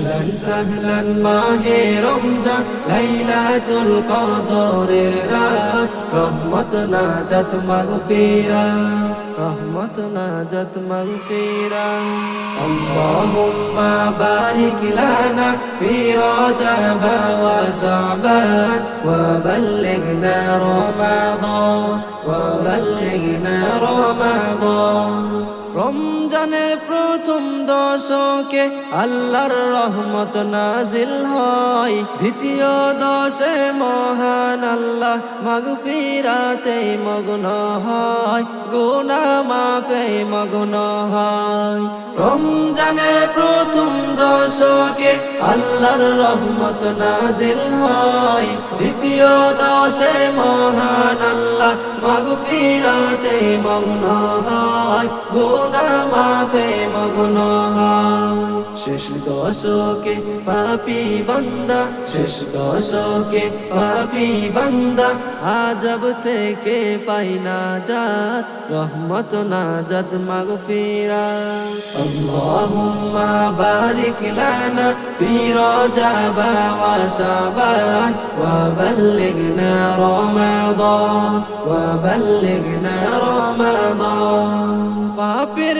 أهلا سهلا ماهي رمضان ليلة القدر رات رحمة ناجت مغفرة رحمة ناجت مغفرة. اللهم بارك لنا في رجب وشعبان وبلغنا رمضان وبلغنا رمضان. রমজানের প্রথম দশকে আল্লাহর রহমত নাজিল হয়। দ্বিতীয় দশে মহান আল্লাহ মাগফিরাতে মগ্ন হয়। গুনা মাফে মগ্ন হয়। রমজানের প্রথম দশকে আল্লাহর রহমত নাজিল হয়। দ্বিতীয় দশে মহান আল্লাহ মাগফিরাতে মগ্ন হয়। গুণ মাফে মগ্ন শেষ দশকে পাপি বান্দা শেষ দশকে পাপি বান্দা। আজব থেকে পাই না যাত রহমত না যাত মাগফিরা আল্লাহুম্মা বারিক লানা ফি রাজাবা শাবান ওয়া বাল্লিগনা রমাদান ওয়া বাল্লিগনা রমাদান। পাপের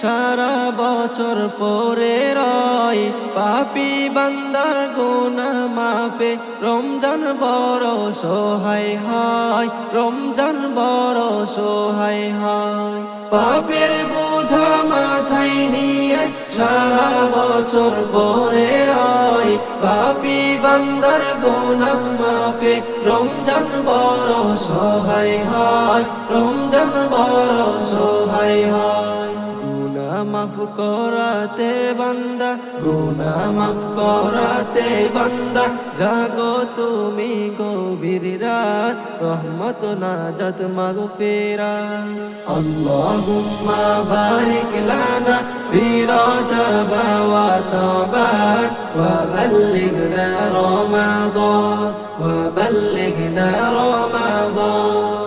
সারা বছর পরে রয়। পাপি বান্দার গোনা মাফে রমজান বড় সহায় হয়। রমজান বড় সহায় হয়। পাপের বোঝা মাথায় নিয়ে সারা বছর পরে রয়। পাপি বান্দার গোনা মাফে রমজান বড় সহায় হয়। রমজান বড় সহায় হয়। মাফ করাতে বান্দা গুনা মাফ করাতে বান্দা। জাগো তুমি গভীর রাত, রহমত, নাজাত মাগফিরা আল্লাহুম্মা বারিক লানা ফি রজব ওয়া শাবান, ওয়া বাল্লিগনা রমাদান, ওয়া বাল্লিগনা রমাদান।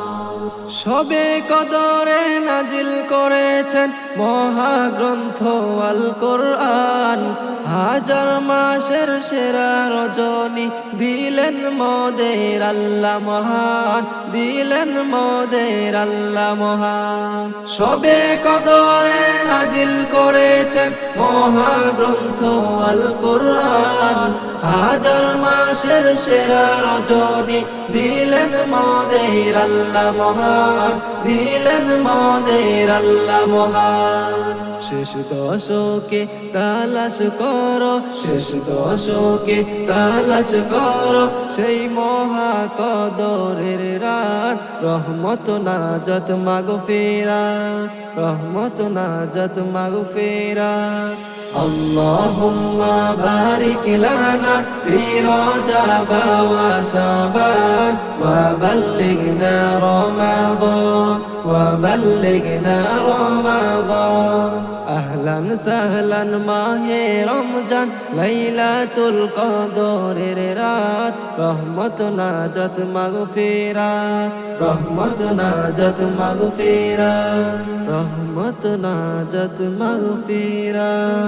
সবে কদরে নাজিল করেছেন মহাগ্রন্থ আল কোরআন হাজার মাসের সেরা রজনী দিলেন মদের আল্লাহ মহান, দিলেন মদের আল্লাহ মহান। সবে কদরে নাজিল করেছেন মহাগ্রন্থ আল কোরআন হাজার মাসের সেরা রজনী দিলেন মদের আল্লাহ মহান, দিলেন মদের আল্লাহ মহান শেষ দশকে তালাশ করো শেষ দশকে তালাশ করো সেই মহা কদরের রাত রহমত নাজত মাগো ফেরা রহমত নাজত মাগো ফেরা اللهم بارك لنا في رجب وشعبان وبلغنا رمضان وبلغنا رمضان أهلا سهلا ماه رمضان ليلة القدر رات رحمة ناجت مغفرات رحمة ناجت مغفرات رحمة ناجت مغفرات